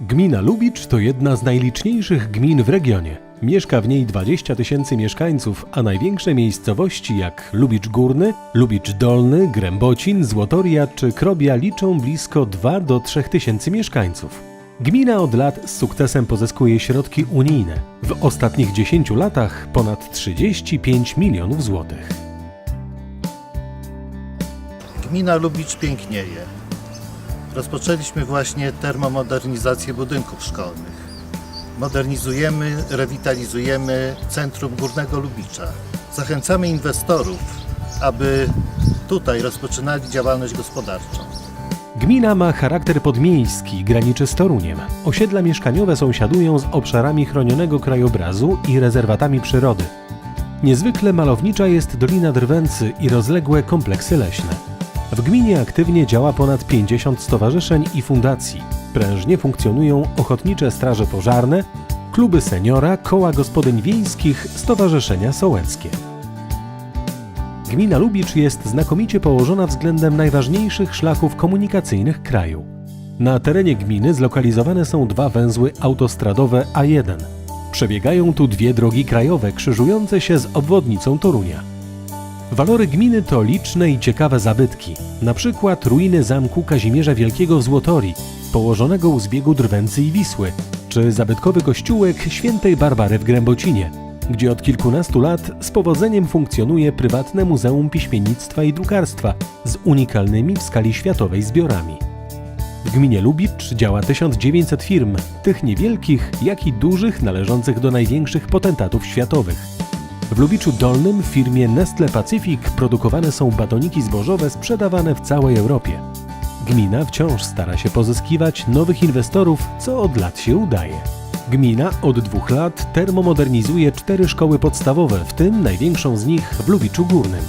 Gmina Lubicz to jedna z najliczniejszych gmin w regionie. Mieszka w niej 20 tysięcy mieszkańców, a największe miejscowości jak Lubicz Górny, Lubicz Dolny, Grębocin, Złotoria czy Krobia liczą blisko 2 do 3 tysięcy mieszkańców. Gmina od lat z sukcesem pozyskuje środki unijne. W ostatnich 10 latach ponad 35 milionów złotych. Gmina Lubicz pięknieje. Rozpoczęliśmy właśnie termomodernizację budynków szkolnych. Modernizujemy, rewitalizujemy centrum Górnego Lubicza. Zachęcamy inwestorów, aby tutaj rozpoczynali działalność gospodarczą. Gmina ma charakter podmiejski, graniczy z Toruniem. Osiedla mieszkaniowe sąsiadują z obszarami chronionego krajobrazu i rezerwatami przyrody. Niezwykle malownicza jest Dolina Drwęcy i rozległe kompleksy leśne. W gminie aktywnie działa ponad 50 stowarzyszeń i fundacji. Prężnie funkcjonują ochotnicze straże pożarne, kluby seniora, koła gospodyń wiejskich, stowarzyszenia sołeckie. Gmina Lubicz jest znakomicie położona względem najważniejszych szlaków komunikacyjnych kraju. Na terenie gminy zlokalizowane są dwa węzły autostradowe A1. Przebiegają tu dwie drogi krajowe krzyżujące się z obwodnicą Torunia. Walory gminy to liczne i ciekawe zabytki, na przykład ruiny zamku Kazimierza Wielkiego w Złotorii, położonego u zbiegu Drwęcy i Wisły, czy zabytkowy kościółek świętej Barbary w Grębocinie, gdzie od kilkunastu lat z powodzeniem funkcjonuje prywatne Muzeum Piśmiennictwa i Drukarstwa z unikalnymi w skali światowej zbiorami. W gminie Lubicz działa 1900 firm, tych niewielkich, jak i dużych należących do największych potentatów światowych. W Lubiczu Dolnym w firmie Nestle Pacific produkowane są batoniki zbożowe sprzedawane w całej Europie. Gmina wciąż stara się pozyskiwać nowych inwestorów, co od lat się udaje. Gmina od dwóch lat termomodernizuje cztery szkoły podstawowe, w tym największą z nich w Lubiczu Górnym.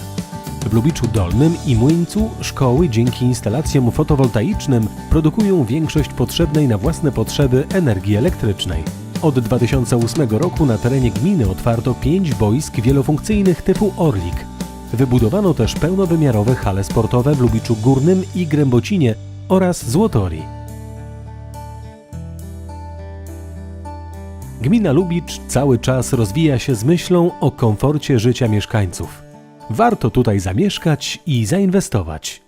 W Lubiczu Dolnym i Młyńcu szkoły dzięki instalacjom fotowoltaicznym produkują większość potrzebnej na własne potrzeby energii elektrycznej. Od 2008 roku na terenie gminy otwarto pięć boisk wielofunkcyjnych typu Orlik. Wybudowano też pełnowymiarowe hale sportowe w Lubiczu Górnym i Grębocinie oraz Złotorii. Gmina Lubicz cały czas rozwija się z myślą o komforcie życia mieszkańców. Warto tutaj zamieszkać i zainwestować.